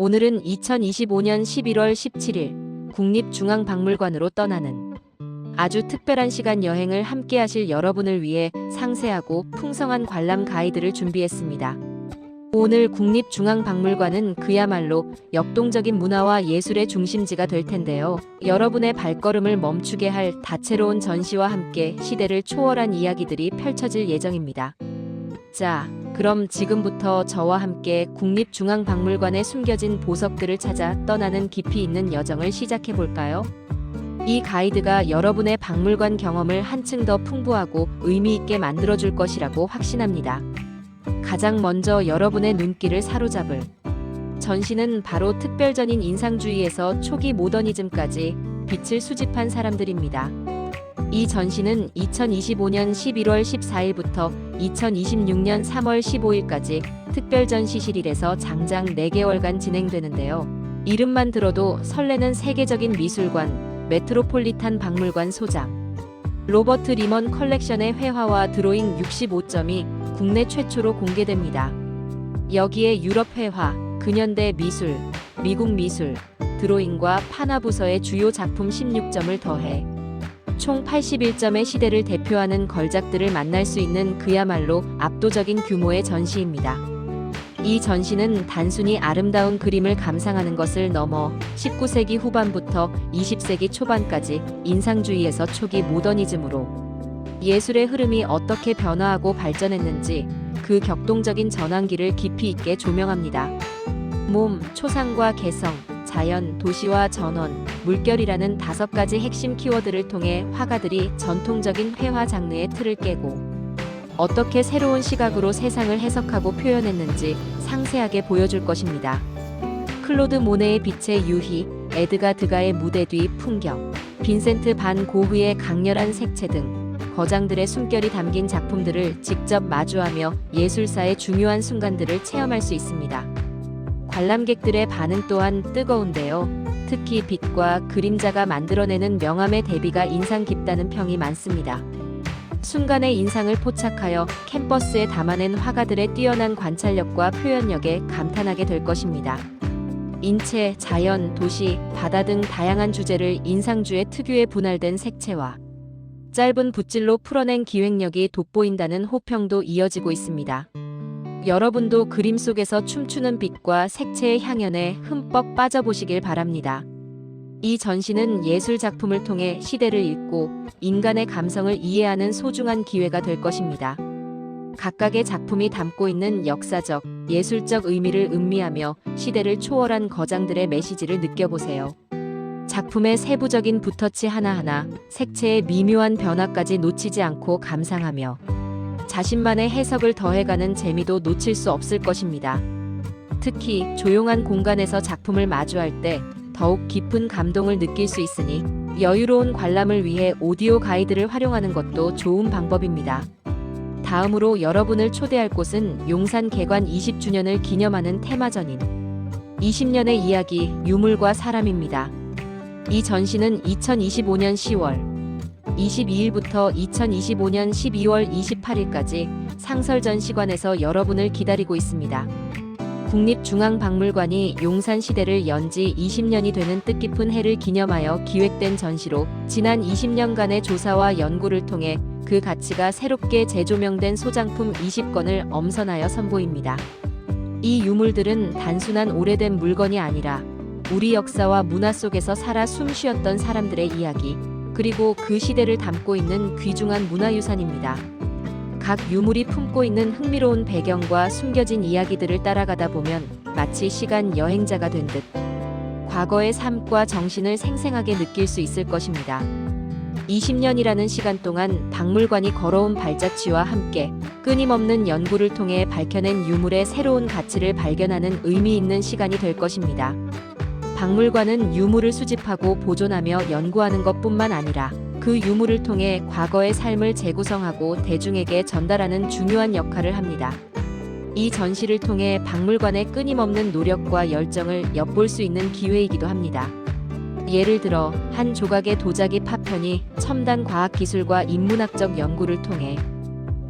오늘은 2025년 11월 17일 국립중앙박물관으로 떠나는 아주 특별한 시간 여행을 함께 하실 여러분을 위해 상세하고 풍성한 관람 가이드를 준비했습니다. 오늘 국립중앙박물관은 그야말로 역동적인 문화와 예술의 중심지가 될 텐데요. 여러분의 발걸음을 멈추게 할 다채로운 전시와 함께 시대를 초월한 이야기들이 펼쳐질 예정입니다. 자, 그럼 지금부터 저와 함께 국립중앙박물관에 숨겨진 보석들을 찾아 떠나는 깊이 있는 여정을 시작해 볼까요? 이 가이드가 여러분의 박물관 경험을 한층 더 풍부하고 의미 있게 만들어 줄 것이라고 확신합니다. 가장 먼저 여러분의 눈길을 사로잡을 전시는 바로 특별전인 인상주의에서 초기 모더니즘까지 빛을 수집한 사람들입니다. 이 전시는 2025년 11월 14일부터 2026년 3월 15일까지 특별전시실일에서 장장 4개월간 진행되는데요. 이름만 들어도 설레는 세계적인 미술관, 메트로폴리탄 박물관 소장. 로버트 리먼 컬렉션의 회화와 드로잉 65점이 국내 최초로 공개됩니다. 여기에 유럽 회화, 근현대 미술, 미국 미술, 드로잉과 파나 부서의 주요 작품 16점을 더해 총 81점의 시대를 대표하는 걸작들을 만날 수 있는 그야말로 압도적인 규모의 전시입니다. 이 전시는 단순히 아름다운 그림을 감상하는 것을 넘어 19세기 후반부터 20세기 초반까지 인상주의에서 초기 모더니즘으로 예술의 흐름이 어떻게 변화하고 발전했는지 그 격동적인 전환기를 깊이 있게 조명합니다. 몸, 초상과 개성, 자연, 도시와 전원, 물결이라는 다섯 가지 핵심 키워드를 통해 화가들이 전통적인 회화 장르의 틀을 깨고 어떻게 새로운 시각으로 세상을 해석하고 표현했는지 상세하게 보여줄 것입니다. 클로드 모네의 빛의 유희, 에드가 드가의 무대 뒤 풍경, 빈센트 반 고흐의 강렬한 색채 등 거장들의 숨결이 담긴 작품들을 직접 마주하며 예술사의 중요한 순간들을 체험할 수 있습니다. 관람객들의 반응 또한 뜨거운데요. 특히 빛과 그림자가 만들어내는 명암의 대비가 인상 깊다는 평이 많습니다. 순간의 인상을 포착하여 캠퍼스에 담아낸 화가들의 뛰어난 관찰력과 표현력에 감탄하게 될 것입니다. 인체, 자연, 도시, 바다 등 다양한 주제를 인상주의 특유의 분할된 색채와 짧은 붓질로 풀어낸 기획력이 돋보인다는 호평도 이어지고 있습니다. 여러분도 그림 속에서 춤추는 빛과 색채의 향연에 흠뻑 빠져보시길 바랍니다. 이 전시는 예술 작품을 통해 시대를 읽고 인간의 감성을 이해하는 소중한 기회가 될 것입니다. 각각의 작품이 담고 있는 역사적, 예술적 의미를 음미하며 시대를 초월한 거장들의 메시지를 느껴보세요. 작품의 세부적인 붓터치 하나하나, 색채의 미묘한 변화까지 놓치지 않고 감상하며 자신만의 해석을 더해가는 재미도 놓칠 수 없을 것입니다. 특히 조용한 공간에서 작품을 마주할 때 더욱 깊은 감동을 느낄 수 있으니 여유로운 관람을 위해 오디오 가이드를 활용하는 것도 좋은 방법입니다. 다음으로 여러분을 초대할 곳은 용산 개관 20주년을 기념하는 테마전인 20년의 이야기 유물과 사람입니다. 이 전시는 2025년 10월 22일부터 2025년 12월 28일까지 상설 전시관에서 여러분을 기다리고 있습니다. 국립중앙박물관이 용산 시대를 연지 20년이 되는 뜻깊은 해를 기념하여 기획된 전시로 지난 20년간의 조사와 연구를 통해 그 가치가 새롭게 재조명된 소장품 20건을 엄선하여 선보입니다. 이 유물들은 단순한 오래된 물건이 아니라 우리 역사와 문화 속에서 살아 숨쉬었던 사람들의 이야기, 그리고 그 시대를 담고 있는 귀중한 문화유산입니다. 각 유물이 품고 있는 흥미로운 배경과 숨겨진 이야기들을 따라가다 보면 마치 시간 여행자가 된 듯 과거의 삶과 정신을 생생하게 느낄 수 있을 것입니다. 20년이라는 시간 동안 박물관이 걸어온 발자취와 함께 끊임없는 연구를 통해 밝혀낸 유물의 새로운 가치를 발견하는 의미 있는 시간이 될 것입니다. 박물관은 유물을 수집하고 보존하며 연구하는 것뿐만 아니라 그 유물을 통해 과거의 삶을 재구성하고 대중에게 전달하는 중요한 역할을 합니다. 이 전시를 통해 박물관의 끊임없는 노력과 열정을 엿볼 수 있는 기회이기도 합니다. 예를 들어 한 조각의 도자기 파편이 첨단 과학 기술과 인문학적 연구를 통해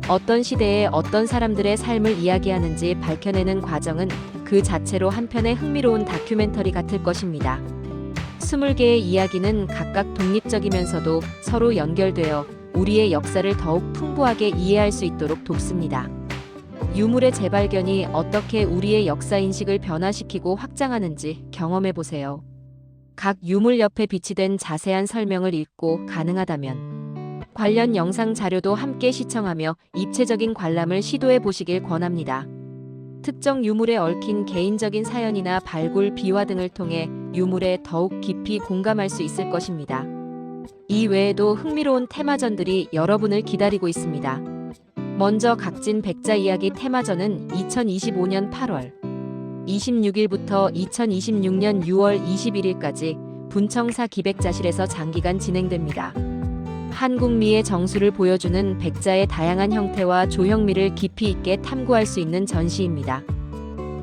어떤 시대에 어떤 사람들의 삶을 이야기하는지 밝혀내는 과정은 그 자체로 한편의 흥미로운 다큐멘터리 같을 것입니다. 20개의 이야기는 각각 독립적이면서도 서로 연결되어 우리의 역사를 더욱 풍부하게 이해할 수 있도록 돕습니다. 유물의 재발견이 어떻게 우리의 역사 인식을 변화시키고 확장하는지 경험해 보세요. 각 유물 옆에 비치된 자세한 설명을 읽고 가능하다면 관련 영상 자료도 함께 시청하며 입체적인 관람을 시도해 보시길 권합니다. 특정 유물에 얽힌 개인적인 사연이나 발굴 비화 등을 통해 유물에 더욱 깊이 공감할 수 있을 것입니다. 이 외에도 흥미로운 테마전들이 여러분을 기다리고 있습니다. 먼저 각진 백자 이야기 테마전은 2025년 8월 26일부터 2026년 6월 21일까지 분청사 기백자실에서 장기간 진행됩니다. 한국미의 정수를 보여주는 백자의 다양한 형태와 조형미를 깊이 있게 탐구할 수 있는 전시입니다.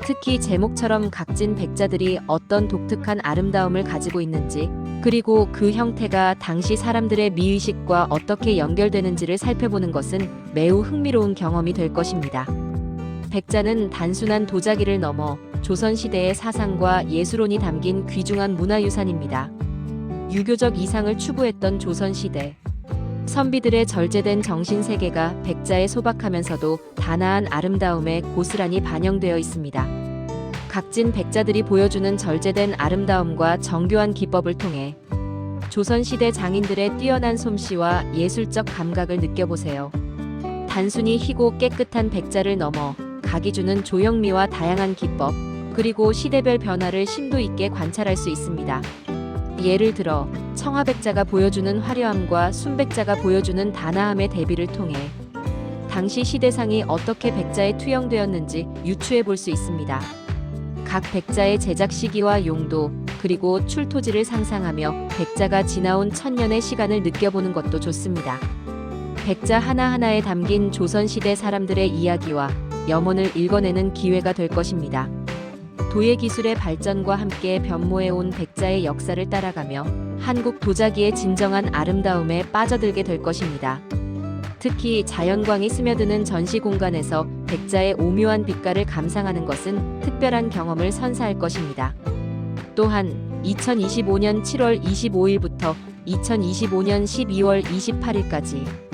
특히 제목처럼 각진 백자들이 어떤 독특한 아름다움을 가지고 있는지, 그리고 그 형태가 당시 사람들의 미의식과 어떻게 연결되는지를 살펴보는 것은 매우 흥미로운 경험이 될 것입니다. 백자는 단순한 도자기를 넘어 조선시대의 사상과 예술론이 담긴 귀중한 문화유산입니다. 유교적 이상을 추구했던 조선시대. 선비들의 절제된 정신 세계가 백자에 소박하면서도 단아한 아름다움에 고스란히 반영되어 있습니다. 각진 백자들이 보여주는 절제된 아름다움과 정교한 기법을 통해 조선시대 장인들의 뛰어난 솜씨와 예술적 감각을 느껴보세요. 단순히 희고 깨끗한 백자를 넘어 각이 주는 조형미와 다양한 기법, 그리고 시대별 변화를 심도 있게 관찰할 수 있습니다. 예를 들어 청아백자가 보여주는 화려함과 순백자가 보여주는 단아함의 대비를 통해 당시 시대상이 어떻게 백자에 투영되었는지 유추해 볼 수 있습니다. 각 백자의 제작 시기와 용도, 그리고 출토지를 상상하며 백자가 지나온 천년의 시간을 느껴보는 것도 좋습니다. 백자 하나하나에 담긴 조선시대 사람들의 이야기와 염원을 읽어내는 기회가 될 것입니다. 도예 기술의 발전과 함께 변모해온 백자의 역사를 따라가며 한국 도자기의 진정한 아름다움에 빠져들게 될 것입니다. 특히 자연광이 스며드는 전시 공간에서 백자의 오묘한 빛깔을 감상하는 것은 특별한 경험을 선사할 것입니다. 또한 2025년 7월 25일부터 2025년 12월 28일까지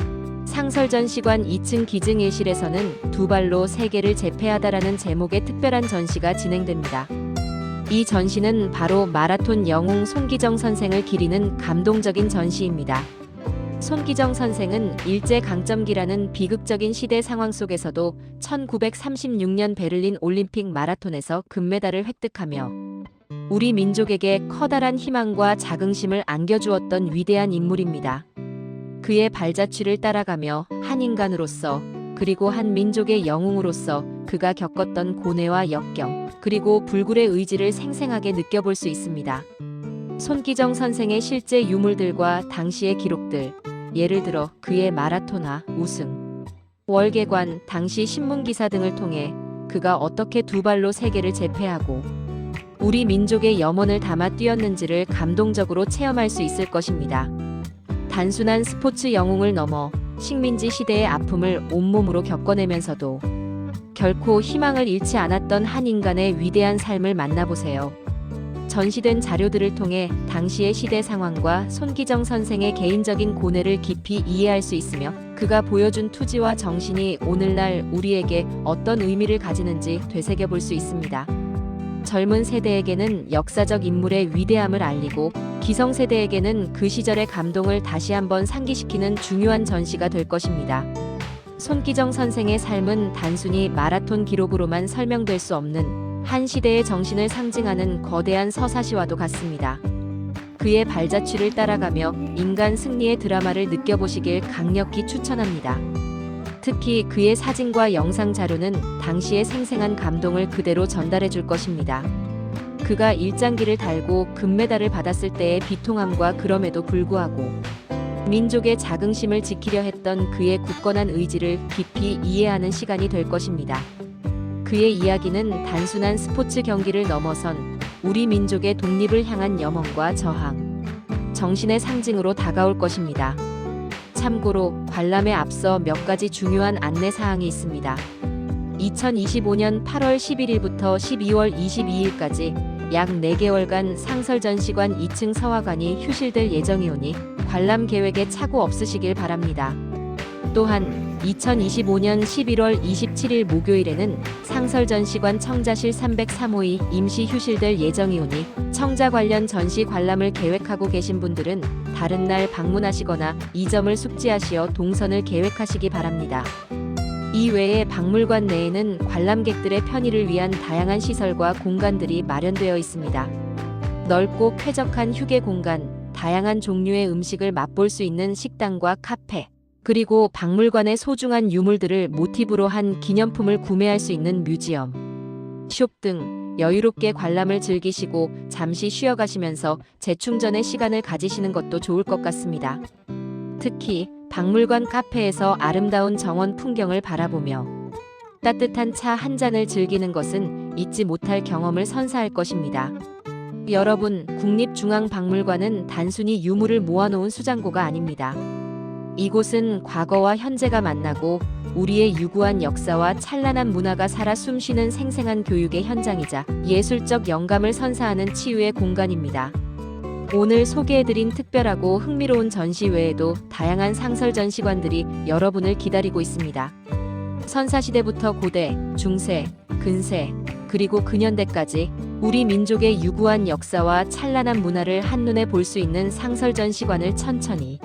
상설전 시관 2층 기증일실에서는 두 발로 세계를 제패하다라는 제목의 특별한 전시가 진행됩니다. 이 전시는 바로 마라톤 영웅 손기정 선생을 기리는 감동적인 전시입니다. 손기정 선생은 일제 강점기라는 비극적인 시대 상황 속에서도 1936년 베를린 올림픽 마라톤에서 금메달을 획득하며 우리 민족에게 커다란 희망과 자긍심을 안겨주었던 위대한 인물입니다. 그의 발자취를 따라가며 한 인간으로서 그리고 한 민족의 영웅으로서 그가 겪었던 고뇌와 역경 그리고 불굴의 의지를 생생하게 느껴볼 수 있습니다. 손기정 선생의 실제 유물들과 당시의 기록들, 예를 들어 그의 마라토나 우승, 월계관, 당시 신문 기사 등을 통해 그가 어떻게 두 발로 세계를 제패하고 우리 민족의 염원을 담아 뛰었는지를 감동적으로 체험할 수 있을 것입니다. 단순한 스포츠 영웅을 넘어 식민지 시대의 아픔을 온몸으로 겪어내면서도 결코 희망을 잃지 않았던 한 인간의 위대한 삶을 만나보세요. 전시된 자료들을 통해 당시의 시대 상황과 손기정 선생의 개인적인 고뇌를 깊이 이해할 수 있으며 그가 보여준 투지와 정신이 오늘날 우리에게 어떤 의미를 가지는지 되새겨 볼 수 있습니다. 젊은 세대에게는 역사적 인물의 위대함을 알리고 기성세대에게는 그 시절의 감동을 다시 한번 상기시키는 중요한 전시가 될 것입니다. 손기정 선생의 삶은 단순히 마라톤 기록으로만 설명될 수 없는 한 시대의 정신을 상징하는 거대한 서사시와도 같습니다. 그의 발자취를 따라가며 인간 승리의 드라마를 느껴보시길 강력히 추천합니다. 특히 그의 사진과 영상 자료는 당시의 생생한 감동을 그대로 전달해 줄 것입니다. 그가 일장기를 달고 금메달을 받았을 때의 비통함과 그럼에도 불구하고 민족의 자긍심을 지키려 했던 그의 굳건한 의지를 깊이 이해하는 시간이 될 것입니다. 그의 이야기는 단순한 스포츠 경기를 넘어선 우리 민족의 독립을 향한 염원과 저항, 정신의 상징으로 다가올 것입니다. 참고로 관람에 앞서 몇 가지 중요한 안내 사항이 있습니다. 2025년 8월 11일부터 12월 22일까지 약 4개월간 상설전시관 2층 서화관이 휴실될 예정이오니 관람 계획에 착오 없으시길 바랍니다. 또한 2025년 11월 27일 목요일에는 상설전시관 청자실 303호이 임시 휴실될 예정이오니 청자 관련 전시 관람을 계획하고 계신 분들은 다른 날 방문하시거나 이 점을 숙지하시어 동선을 계획하시기 바랍니다. 이 외에 박물관 내에는 관람객들의 편의를 위한 다양한 시설과 공간들이 마련되어 있습니다. 넓고 쾌적한 휴게 공간, 다양한 종류의 음식을 맛볼 수 있는 식당과 카페, 그리고 박물관의 소중한 유물들을 모티브로 한 기념품을 구매할 수 있는 뮤지엄, 숍 등 여유롭게 관람을 즐기시고 잠시 쉬어가시면서 재충전의 시간을 가지시는 것도 좋을 것 같습니다. 특히 박물관 카페에서 아름다운 정원 풍경을 바라보며 따뜻한 차 한 잔을 즐기는 것은 잊지 못할 경험을 선사할 것입니다. 여러분, 국립중앙박물관은 단순히 유물을 모아놓은 수장고가 아닙니다. 이곳은 과거와 현재가 만나고 우리의 유구한 역사와 찬란한 문화가 살아 숨쉬는 생생한 교육의 현장이자 예술적 영감을 선사하는 치유의 공간입니다. 오늘 소개해드린 특별하고 흥미로운 전시 외에도 다양한 상설 전시관들이 여러분을 기다리고 있습니다. 선사시대부터 고대, 중세, 근세, 그리고 근현대까지 우리 민족의 유구한 역사와 찬란한 문화를 한눈에 볼 수 있는 상설 전시관을 천천히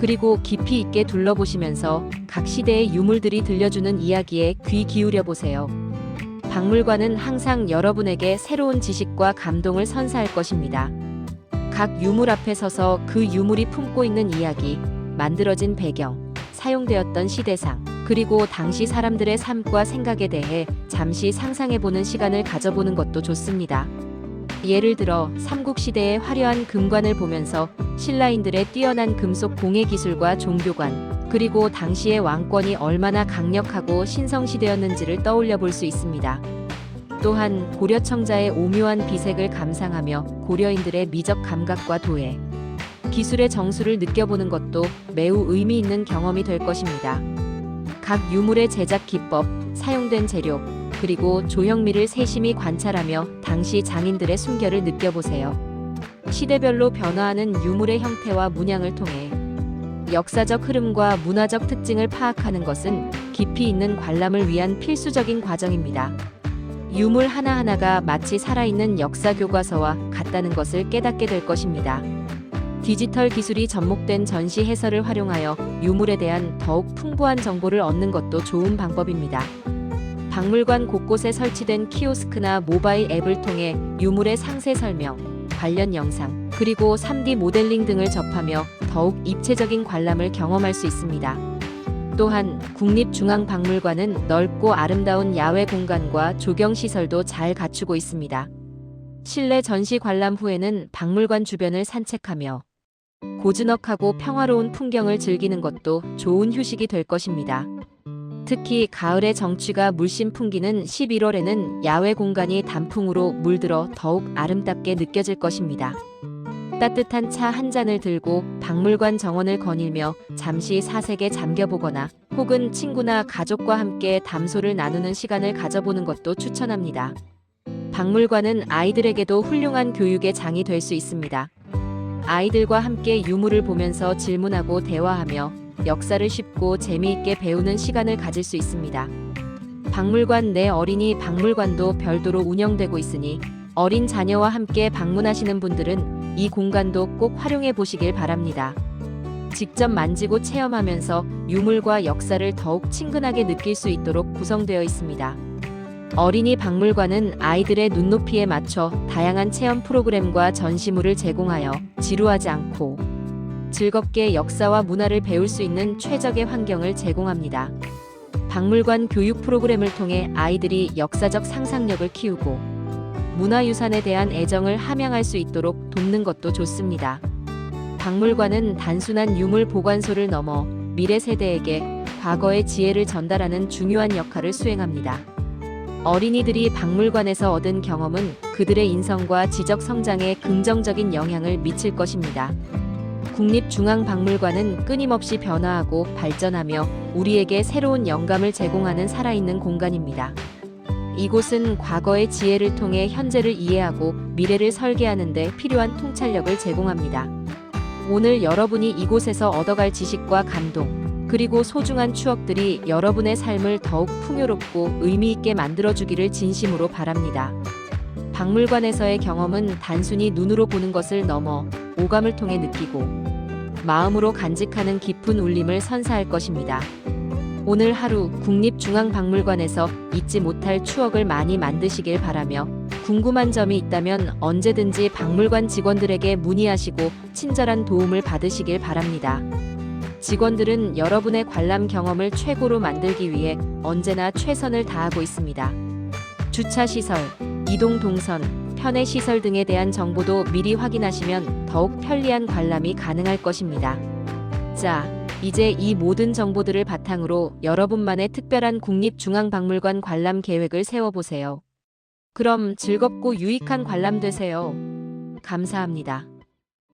그리고 깊이 있게 둘러보시면서 각 시대의 유물들이 들려주는 이야기에 귀 기울여 보세요. 박물관은 항상 여러분에게 새로운 지식과 감동을 선사할 것입니다. 각 유물 앞에 서서 그 유물이 품고 있는 이야기, 만들어진 배경, 사용되었던 시대상, 그리고 당시 사람들의 삶과 생각에 대해 잠시 상상해보는 시간을 가져보는 것도 좋습니다. 예를 들어 삼국시대의 화려한 금관을 보면서 신라인들의 뛰어난 금속 공예 기술과 종교관, 그리고 당시의 왕권이 얼마나 강력하고 신성시대였는지를 떠올려 볼 수 있습니다. 또한 고려 청자의 오묘한 비색을 감상하며 고려인들의 미적 감각과 도예, 기술의 정수를 느껴보는 것도 매우 의미 있는 경험이 될 것입니다. 각 유물의 제작 기법, 사용된 재료, 그리고 조형미를 세심히 관찰하며 당시 장인들의 순결을 느껴보세요. 시대별로 변화하는 유물의 형태와 문양을 통해 역사적 흐름과 문화적 특징을 파악하는 것은 깊이 있는 관람을 위한 필수적인 과정입니다. 유물 하나하나가 마치 살아있는 역사 교과서와 같다는 것을 깨닫게 될 것입니다. 디지털 기술이 접목된 전시 해설을 활용하여 유물에 대한 더욱 풍부한 정보를 얻는 것도 좋은 방법입니다. 박물관 곳곳에 설치된 키오스크나 모바일 앱을 통해 유물의 상세 설명, 관련 영상, 그리고 3D 모델링 등을 접하며 더욱 입체적인 관람을 경험할 수 있습니다. 또한 국립중앙박물관은 넓고 아름다운 야외 공간과 조경 시설도 잘 갖추고 있습니다. 실내 전시 관람 후에는 박물관 주변을 산책하며 고즈넉하고 평화로운 풍경을 즐기는 것도 좋은 휴식이 될 것입니다. 특히 가을의 정취가 물씬 풍기는 11월에는 야외 공간이 단풍으로 물들어 더욱 아름답게 느껴질 것입니다. 따뜻한 차 한 잔을 들고 박물관 정원을 거닐며 잠시 사색에 잠겨보거나 혹은 친구나 가족과 함께 담소를 나누는 시간을 가져보는 것도 추천합니다. 박물관은 아이들에게도 훌륭한 교육의 장이 될 수 있습니다. 아이들과 함께 유물을 보면서 질문하고 대화하며 역사를 쉽고 재미있게 배우는 시간을 가질 수 있습니다. 박물관 내 어린이 박물관도 별도로 운영되고 있으니 어린 자녀와 함께 방문하시는 분들은 이 공간도 꼭 활용해 보시길 바랍니다. 직접 만지고 체험하면서 유물과 역사를 더욱 친근하게 느낄 수 있도록 구성되어 있습니다. 어린이 박물관은 아이들의 눈높이에 맞춰 다양한 체험 프로그램과 전시물을 제공하여 지루하지 않고 즐겁게 역사와 문화를 배울 수 있는 최적의 환경을 제공합니다. 박물관 교육 프로그램을 통해 아이들이 역사적 상상력을 키우고 문화유산에 대한 애정을 함양할 수 있도록 돕는 것도 좋습니다. 박물관은 단순한 유물 보관소를 넘어 미래 세대에게 과거의 지혜를 전달하는 중요한 역할을 수행합니다. 어린이들이 박물관에서 얻은 경험은 그들의 인성과 지적 성장에 긍정적인 영향을 미칠 것입니다. 국립중앙박물관은 끊임없이 변화하고 발전하며 우리에게 새로운 영감을 제공하는 살아있는 공간입니다. 이곳은 과거의 지혜를 통해 현재를 이해하고 미래를 설계하는 데 필요한 통찰력을 제공합니다. 오늘 여러분이 이곳에서 얻어갈 지식과 감동, 그리고 소중한 추억들이 여러분의 삶을 더욱 풍요롭고 의미 있게 만들어주기를 진심으로 바랍니다. 박물관에서의 경험은 단순히 눈으로 보는 것을 넘어 오감을 통해 느끼고 마음으로 간직하는 깊은 울림을 선사할 것입니다. 오늘 하루 국립중앙박물관에서 잊지 못할 추억을 많이 만드시길 바라며 궁금한 점이 있다면 언제든지 박물관 직원들에게 문의하시고 친절한 도움을 받으시길 바랍니다. 직원들은 여러분의 관람 경험을 최고로 만들기 위해 언제나 최선을 다하고 있습니다. 주차 시설, 이동 동선, 편의 시설 등에 대한 정보도 미리 확인하시면 더욱 편리한 관람이 가능할 것입니다. 자, 이제 이 모든 정보들을 바탕으로 여러분만의 특별한 국립중앙박물관 관람 계획을 세워보세요. 그럼 즐겁고 유익한 관람 되세요. 감사합니다.